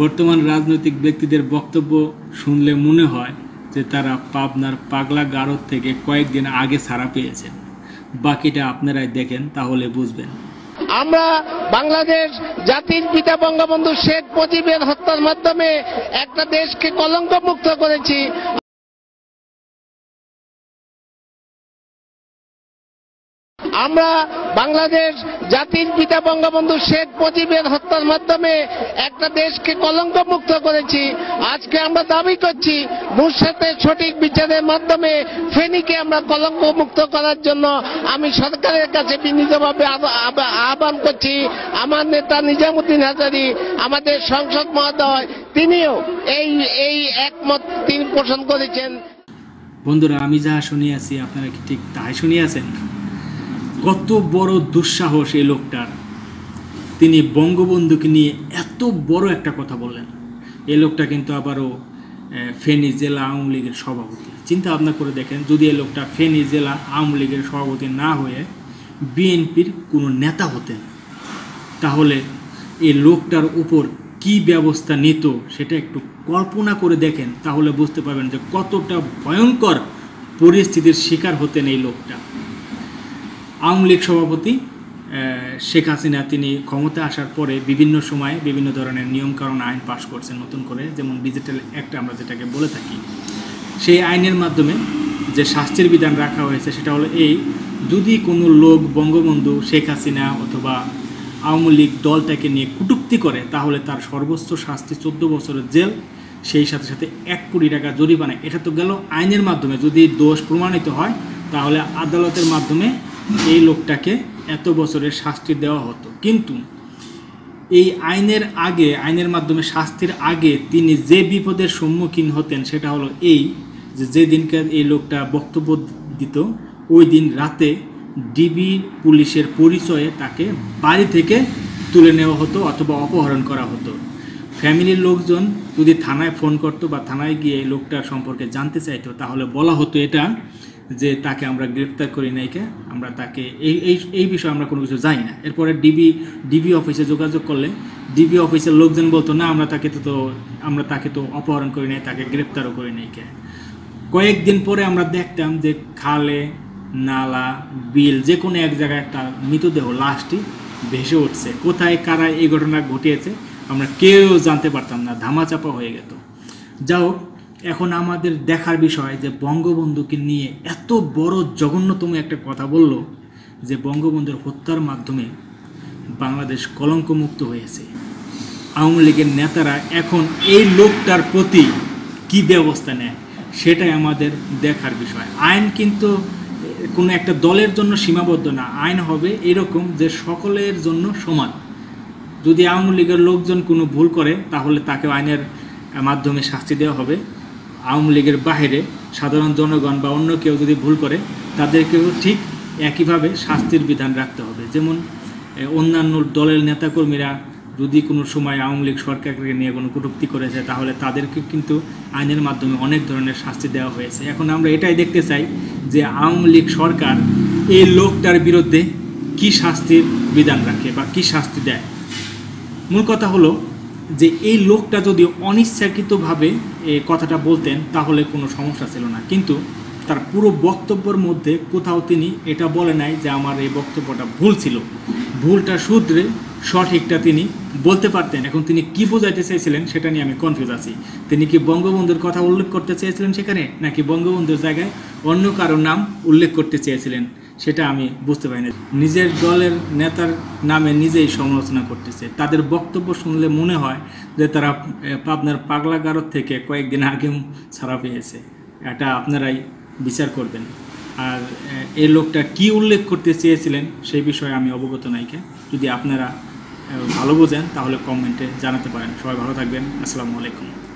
বর্তমান রাজনৈতিক ব্যক্তিদের বক্তব্য শুনলে মনে হয় যে তারা পাবনার পাগলা গারদ থেকে কয়েকদিন আগে ছাড়া পেয়েছেন। বাকিটা আপনারাই দেখেন, তাহলে বুঝবেন। আমরা বাংলাদেশ জাতির পিতা বঙ্গবন্ধু শেখ মুজিবের হত্যার মাধ্যমে একটা দেশকে কলঙ্ক মুক্ত করেছি। আমরা বাংলাদেশ জাতির পিতা বঙ্গবন্ধু শেখ মুজিবের হত্যার মাধ্যমে একটা দেশকে কলঙ্ক মুক্ত করেছি। আজকে আমরা দাবি করছি মুর্শিদের সঠিক বিচারের মাধ্যমে ফেনীকে আমরা কলঙ্ক মুক্ত করার জন্য আমি সরকারের কাছে বিনীতভাবে আহ্বা- আহ্বা- আহ্বান করছি। আমার নেতা নিজামুদ্দিন হাজারি, আমাদের সংসদ মহোদয়, তিনিও এই এই একমত তিনি পোষণ করেছেন। বন্ধুরা, আমি যাহা শুনিয়াছি, আপনারা কি ঠিক তাই শুনিয়াছেন? কত বড় দুঃসাহস এই লোকটার। তিনি বঙ্গবন্ধুকে নিয়ে এত বড় একটা কথা বললেন। এই লোকটা কিন্তু আবারও ফেনী জেলা আওয়ামী লীগের সভাপতি। চিন্তা ভাবনা করে দেখেন, যদি এই লোকটা ফেনী জেলা আওয়ামী লীগের সভাপতি না হয়ে বিএনপির কোনো নেতা হতেন, তাহলে এই লোকটার উপর কি ব্যবস্থা নিত সেটা একটু কল্পনা করে দেখেন, তাহলে বুঝতে পারবেন যে কতটা ভয়ঙ্কর পরিস্থিতির শিকার হতেন এই লোকটা। আওয়ামী লীগ সভাপতি শেখ হাসিনা, তিনি ক্ষমতা আসার পরে বিভিন্ন সময়ে বিভিন্ন ধরনের নিয়মকানুন আইন পাশ করছেন নতুন করে, যেমন ডিজিটাল অ্যাক্ট আমরা যেটাকে বলে থাকি। সেই আইনের মাধ্যমে যে শাস্তির বিধান রাখা হয়েছে সেটা হলো এই, যদি কোনো লোক বঙ্গবন্ধু, শেখ হাসিনা অথবা আওয়ামী লীগ দলটাকে নিয়ে কটূক্তি করে, তাহলে তার সর্বোচ্চ শাস্তি চোদ্দ বছরের জেল, সেই সাথে সাথে এক কোটি টাকা জরিমানা, এটা তো গেল আইনের মাধ্যমে। যদি দোষ প্রমাণিত হয়, তাহলে আদালতের মাধ্যমে এই লোকটাকে এত বছরের শাস্তি দেওয়া হতো। কিন্তু এই আইনের আগে, আইনের মাধ্যমে শাস্তির আগে তিনি যে বিপদের সম্মুখীন হতেন সেটা হলো এই যে যেদিনকে এই লোকটা বক্তব্য দিত, ওই দিন রাতে ডিবি পুলিশের পরিচয়ে তাকে বাড়ি থেকে তুলে নেওয়া হতো অথবা অপহরণ করা হতো। ফ্যামিলির লোকজন যদি থানায় ফোন করতো বা থানায় গিয়ে এই লোকটার সম্পর্কে জানতে চাইতো, তাহলে বলা হতো এটা যে তাকে আমরা গ্রেপ্তার করি নাইকে আমরা তাকে এই এই এই বিষয়ে আমরা কোনো কিছু জানি না। এরপরে ডিবি ডিবি অফিসে যোগাযোগ করলে ডিবি অফিসের লোকজন বলতো, না, আমরা তাকে তো আমরা তাকে তো অপহরণ করি নাই, তাকে গ্রেপ্তারও করি নাই কে। কয়েকদিন পরে আমরা দেখতাম যে খালে, নালা, বিল, যে কোনো এক জায়গায় তার মৃতদেহ লাশটি ভেসে উঠছে। কোথায়, কারা এই ঘটনা ঘটিয়েছে, আমরা কেউ জানতে পারতাম না, ধামাচাপা হয়ে যেত যাই হোক এখন আমাদের দেখার বিষয় যে বঙ্গবন্ধুকে নিয়ে এত বড় জঘন্যতম একটা কথা বলল যে বঙ্গবন্ধুর হত্যার মাধ্যমে বাংলাদেশ কলঙ্কমুক্ত হয়েছে। আওয়ামী লীগের নেতারা এখন এই লোকটার প্রতি কি ব্যবস্থা নেয়, সেটাই আমাদের দেখার বিষয়। আইন কিন্তু কোনো একটা দলের জন্য সীমাবদ্ধ না, আইন হবে এরকম যে সকলের জন্য সমান। যদি আওয়ামী লীগের লোকজন কোনো ভুল করে, তাহলে তাকে আইনের মাধ্যমে শাস্তি দেওয়া হবে। আওয়ামী লীগের বাইরে সাধারণ জনগণ বা অন্য কেউ যদি ভুল করে, তাদেরকেও ঠিক একইভাবে শাস্তির বিধান রাখতে হবে। যেমন অন্যান্য দলের নেতাকর্মীরা যদি কোনো সময় আওয়ামী লীগ সরকারকে নিয়ে কোনো কটূক্তি করেছে, তাহলে তাদেরকে কিন্তু আইনের মাধ্যমে অনেক ধরনের শাস্তি দেওয়া হয়েছে। এখন আমরা এটাই দেখতে চাই যে আওয়ামী লীগ সরকার এই লোকটার বিরুদ্ধে কি শাস্তির বিধান রাখে বা কি শাস্তি দেয়। মূল কথা হলো যে এই লোকটা যদি অনিচ্ছাকৃতভাবে কথাটা বলতেন, তাহলে কোনো সমস্যা ছিল না। কিন্তু তার পুরো বক্তব্যের মধ্যে কোথাও তিনি এটা বলে নাই যে আমার এই বক্তব্যটা ভুল ছিল। ভুলটা শুধরে সঠিকটা তিনি বলতে পারতেন। এখন তিনি কি বোঝাইতে চেয়েছিলেন সেটা নিয়ে আমি কনফিউজ আছি। তিনি কি বঙ্গবন্ধুর কথা উল্লেখ করতে চেয়েছিলেন সেখানে, নাকি বঙ্গবন্ধুর জায়গায় অন্য কারও নাম উল্লেখ করতে চেয়েছিলেন? সেটা আমি বুঝতে পারি না। নিজের দলের নেতার নামে নিজেই সমালোচনা করতেছে। তাদের বক্তব্য শুনলে মনে হয় যে তারা পাবনার পাগলা গারদ থেকে কয়েকদিন আগে ছাড়া পেয়েছে। এটা আপনারাই বিচার করবেন। আর এই লোকটা কি উল্লেখ করতে চেয়েছিলেন সেই বিষয়ে আমি অবগত নাইকে যদি আপনারা ভালো বোঝেন তাহলে কমেন্টে জানাতে পারেন। সবাই ভালো থাকবেন। আসসালামু আলাইকুম।